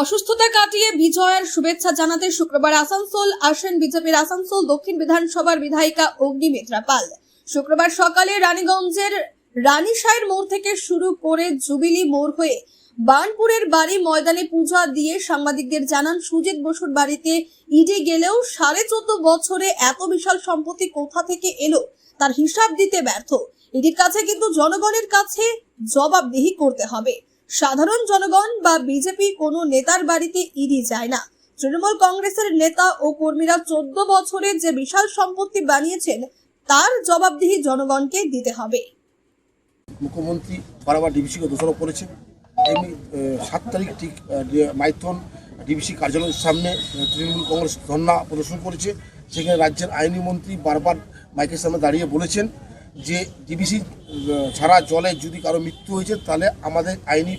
অসুস্থতা কাটিয়ে বিজয়ের শুভেচ্ছা জানাতে শুক্রবার আসানসোল আসেন বিজেপির আসানসোল দক্ষিণ বিধানসভার বিধায়িকা অগ্নি অগ্নিমিত্রা পাল। শুক্রবার সকালে রানীগঞ্জের রানীশাহের মোড় থেকে শুরু করে জুবিলি মোড় হয়ে বানপুরের বাড়ি ময়দানে পূজা দিয়ে সাংবাদিকদের জানান, সুজিত বসুর বাড়িতে ইডি গেলেও সাড়ে চোদ্দ বছরে এত বিশাল সম্পত্তি কোথা থেকে এলো তার হিসাব দিতে ব্যর্থ। ইডির কাছে কিন্তু জনগণের কাছে জবাবদিহি করতে হবে। সাধারণ জনগণ বা বিজেপি কোনো নেতার বাড়িতে ইডি যায় না। তৃণমূল কংগ্রেসের নেতা ও কর্মীরা চোদ্দ বছরে যে বিশাল সম্পত্তি বানিয়েছেন, তার জবাবদিহি জনগণকে দিতে হবে। মুখ্যমন্ত্রী বারবার ডিবিসিকে দোষারোপ করেছেন। এমনি সাত তারিখ ঠিক মাইথন ডিবিসি কার্যালয়ের সামনে তৃণমূল কংগ্রেস ধর্ণা প্রদর্শন করেছে। সেখানে রাজ্যের আইনি মন্ত্রী বারবার মাইকের সামনে দাঁড়িয়ে বলেছেন যে ডিবিসি ছাড়া জলে যদি কারও মৃত্যু হয়েছে তাহলে আমাদের আইনি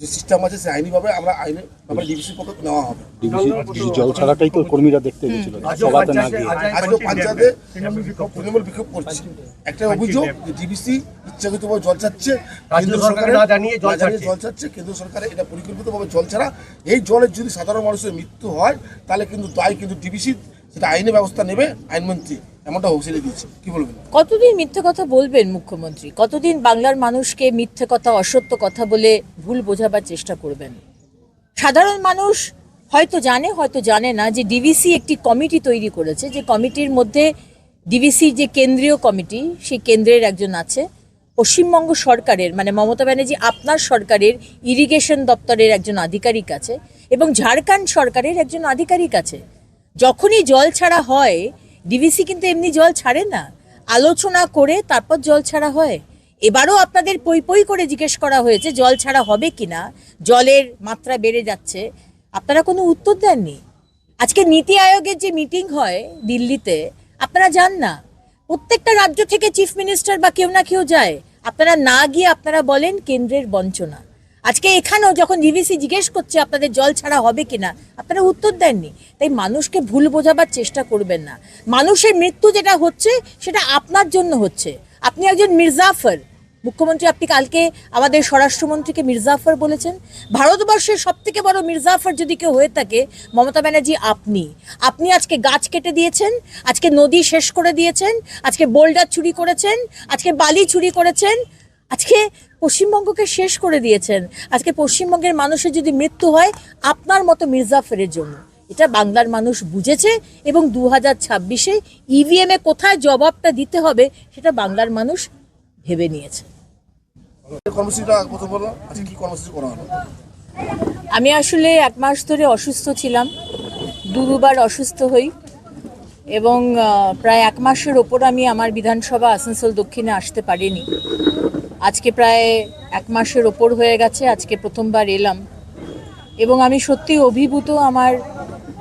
যে সিস্টেম আছে সেই আইনিভাবে আমরা আইনের ব্যাপারে ডিবিসির পক্ষ নেওয়া হবে। জল ছাড়াটাই তো কর্মীরা দেখতে গেছিল সভাতে না গিয়ে। আজকে পঞ্চায়েতে তৃণমূল বিক্ষোভ করছে। একটা অভিযোগ যে ডিবিসি ইচ্ছাকৃতভাবে জল ছাড়ছে কেন্দ্র সরকারের না জানিয়ে জল ছাড়ছে। জল ছাড়ছে কেন্দ্র সরকারের এটা পরিকল্পিতভাবে জল ছাড়া। এই জলের যদি সাধারণ মানুষের মৃত্যু হয় তাহলে কিন্তু দায় কিন্তু ডিবিসি সেটা আইনি ব্যবস্থা নেবে আইনমন্ত্রী। এমনটা হুঁশিয়ারি কি বলবেন? কতদিন মিথ্যে কথা বলবেন মুখ্যমন্ত্রী? কতদিন বাংলার মানুষকে মিথ্যে কথা, অসত্য কথা বলে ভুল বোঝাবার চেষ্টা করবেন? সাধারণ মানুষ হয়তো জানে হয়তো জানে না যে ডিভিসি একটি কমিটি তৈরি করেছে, যে কমিটির মধ্যে ডিভিসি যে কেন্দ্রীয় কমিটি সেই কেন্দ্রের একজন আছে। পশ্চিমবঙ্গ সরকারের মানে মমতা ব্যানার্জি আপনার সরকারের ইরিগেশন দপ্তরের একজন আধিকারিক আছে এবং ঝাড়খণ্ড সরকারের একজন আধিকারিক আছে। যখনই জল ছাড়া হয় ডিভিসি কিন্তু এমনি জল ছাড়ে না। আলোচনা করে তারপর জল ছাড়া হয়। এবারও আপনাদের পই পই করে জিজ্ঞেস করা হয়েছে, জল ছাড়া হবে কিনা? জলের মাত্রা বেড়ে যাচ্ছে। আপনারা কোনো উত্তর দেননি। আজকে নীতি আয়োগের যে মিটিং হয় দিল্লিতে, আপনারা যান না। প্রত্যেকটা রাজ্য থেকে চিফ মিনিস্টার বা কেউ না কেউ যায়। আপনারা না গিয়ে আপনারা বলেন কেন্দ্রের বঞ্চনা। আজকে এখানেও যখন ডিভিসি জিজ্ঞেস করছে আপনাদের জল ছাড়া হবে কিনা, আপনারা উত্তর দেননি। তাই মানুষকে ভুল বোঝাবার চেষ্টা করবেন না। মানুষের মৃত্যু যেটা হচ্ছে, সেটা আপনার জন্য হচ্ছে। আপনি একজন মির্জাফর। মুখ্যমন্ত্রী, আপনি কালকে আমাদের স্বরাষ্ট্রমন্ত্রীকে মির্জাফর বলেছেন। ভারতবর্ষের সব থেকে বড় মির্জাফর যদি কেউ হয়ে থাকে, মমতা ব্যানার্জি আপনি। আপনি আজকে গাছ কেটে দিয়েছেন, আজকে নদী শেষ করে দিয়েছেন, আজকে বোল্ডার চুরি করেছেন, আজকে বালি চুরি করেছেন আজকে পশ্চিমবঙ্গকে শেষ করে দিয়েছেন। আজকে পশ্চিমবঙ্গের মানুষের যদি মৃত্যু হয় আপনার মতো মির্জাফরের জন্য। এটা বাংলার মানুষ বুঝেছে এবং দু হাজার ছাব্বিশে ইভিএমে কোথায় জবাবটা দিতে হবে সেটা বাংলার মানুষ ভেবে নিয়েছে। আমি আসলে এক মাস ধরে অসুস্থ ছিলাম। দু দুবার অসুস্থ হই এবং প্রায় এক মাসের ওপর আমি আমার বিধানসভা আসানসোল দক্ষিণে আসতে পারিনি। আজকে প্রায় এক মাসের ওপর হয়ে গেছে, আজকে প্রথমবার এলাম। এবং আমি সত্যি অভিভূত আমার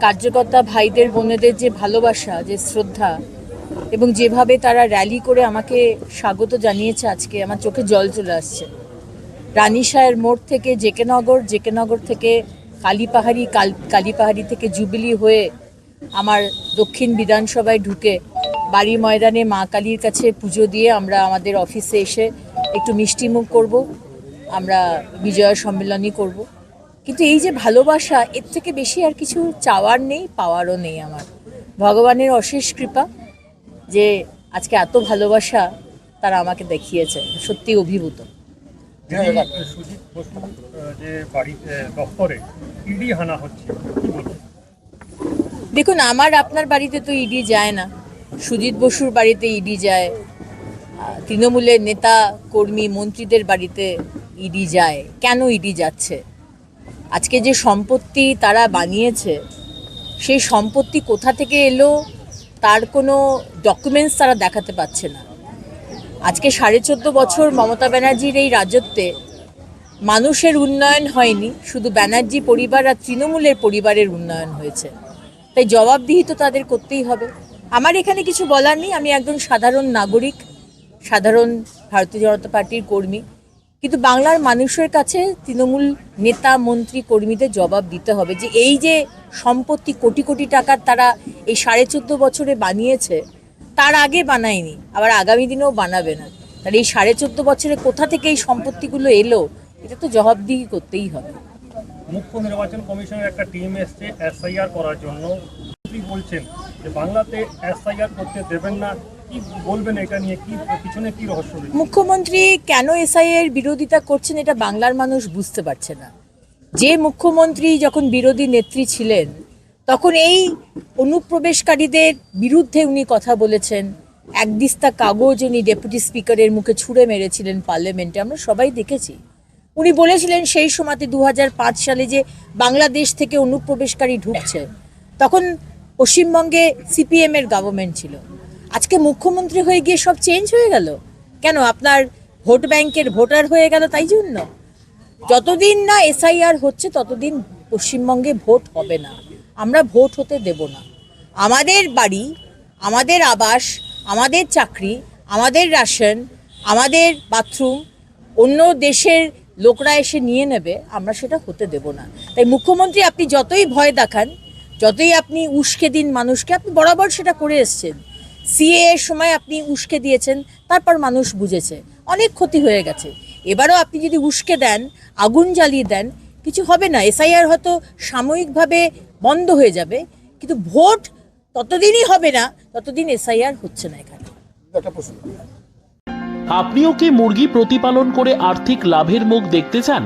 কার্যকর্তা ভাইদের, বোনেদের যে ভালোবাসা, যে শ্রদ্ধা, এবং যেভাবে তারা র্যালি করে আমাকে স্বাগত জানিয়েছে আজকে, আমার চোখে জল চলে আসছে। রানীশাহের মোড় থেকে জেকেনগর জেকেনগর থেকে কালীপাহাড়ি, কাল, কালীপাহাড়ি থেকে জুবিলি হয়ে আমার দক্ষিণ বিধানসভায় ঢুকে বাড়ি ময়দানে মা কালীর কাছে পুজো দিয়ে আমরা আমাদের অফিসে এসে একটু মিষ্টিমুখ করব আমরা বিজয়া সম্মেলনই করব। কিন্তু এই যে ভালোবাসা এর থেকে বেশি আর কিছু চাওয়ার নেই পাওয়ারও নেই আমার। ভগবানের অশেষ কৃপা যে আজকে এত ভালোবাসা তারা আমাকে দেখিয়েছে সত্যি অভিভূত। দিদি, সুজিত বসু যে বাড়িতে দপ্তরে ইডি হানা হচ্ছে দেখুন আমার আপনার বাড়িতে তো ইডি যায় না। সুজিত বসুর বাড়িতে ইডি যায় তৃণমূলের নেতা, কর্মী, মন্ত্রীদের বাড়িতে ইডি যায়। কেন ইডি যাচ্ছে? আজকে যে সম্পত্তি তারা বানিয়েছে, সেই সম্পত্তি কোথা থেকে এলো? তার কোনো ডকুমেন্টস তারা দেখাতে পারছে না। আজকে সাড়ে চোদ্দ বছর মমতা ব্যানার্জির এই রাজত্বে মানুষের উন্নয়ন হয়নি, শুধু ব্যানার্জি পরিবার আর তৃণমূলের পরিবারের উন্নয়ন হয়েছে। তাই জবাবদিহি তো তাদের করতেই হবে। আমার এখানে কিছু বলার নেই, আমি একজন সাধারণ নাগরিক। সাধারণ ভারতীয় জনতা পার্টির কর্মী। কিন্তু বাংলার মানুষের কাছে তৃণমূল নেতা, মন্ত্রী, কর্মীদের জবাব দিতে হবে যে এই যে সম্পত্তি কোটি কোটি টাকার তারা এই সাড়ে চোদ্দ বছরে বানিয়েছে, তার আগে বানায়নি, আবার আগামী দিনেও বানাবে না। তাহলে এই সাড়ে চোদ্দ বছরে কোথা থেকে এই সম্পত্তিগুলো এলো? এটা তো জবাবদিহি করতেই হবে। মুখ্য নির্বাচন কমিশনের একটা টিম এসছে এসআইআর করার জন্য। বলছেন যে বাংলাতে এসআইআর করতে দেবেন না মুখ্যমন্ত্রী কেন এসআইয়ের বিরোধিতা করছেন এটা বাংলার মানুষ বুঝতে পারছে না। যে মুখ্যমন্ত্রী যখন বিরোধী নেত্রী ছিলেন, তখন এই অনুপ্রবেশকারীদের বিরুদ্ধে উনি কথা বলেছেন। এক দিস্তা কাগজ উনি ডেপুটি স্পিকারের মুখে ছুঁড়ে মেরেছিলেন পার্লামেন্টে, আমরা সবাই দেখেছি। উনি বলেছিলেন সেই সময়তে দু হাজার পাঁচ সালে যে বাংলাদেশ থেকে অনুপ্রবেশকারী ঢুকছে, তখন পশ্চিমবঙ্গে সিপিএম এর গভর্নমেন্ট ছিল। আজকে মুখ্যমন্ত্রী হয়ে গিয়ে সব চেঞ্জ হয়ে গেল? কেন আপনার ভোট ব্যাংকের ভোটার হয়ে গেল তাই জন্য? যতদিন না এসআইআর হচ্ছে, ততদিন পশ্চিমবঙ্গে ভোট হবে না। আমরা ভোট হতে দেব না। আমাদের বাড়ি, আমাদের আবাস, আমাদের চাকরি, আমাদের রাশন আমাদের বাথরুম অন্য দেশের লোকরা এসে নিয়ে নেবে, আমরা সেটা হতে দেব না। তাই মুখ্যমন্ত্রী, আপনি যতই ভয় দেখান, যতই আপনি উস্কে দিন মানুষকে, আপনি বরাবর সেটা করে এসছেন। সিএ এর সময় আপনি উস্কে দিয়েছেন তারপর মানুষ বুঝেছে। অনেক ক্ষতি হয়ে গেছে। এবারও আপনি যদি উস্কে দেন আগুন জ্বালিয়ে দেন কিছু হবে না। এসআইআর হয়তো সাময়িকভাবে বন্ধ হয়ে যাবে কিন্তু ভোট ততদিনই হবে না ততদিন এসআইআর হচ্ছে না এখানে। আপনিও কি মুরগি প্রতিপালন করে আর্থিক লাভের মুখ দেখতে চান?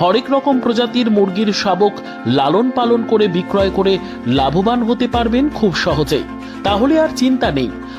হরেক রকম প্রজাতির মুরগির শাবক লালন পালন করে বিক্রয় করে লাভবান হতে পারবেন খুব সহজেই। তাহলে আর চিন্তা নেই।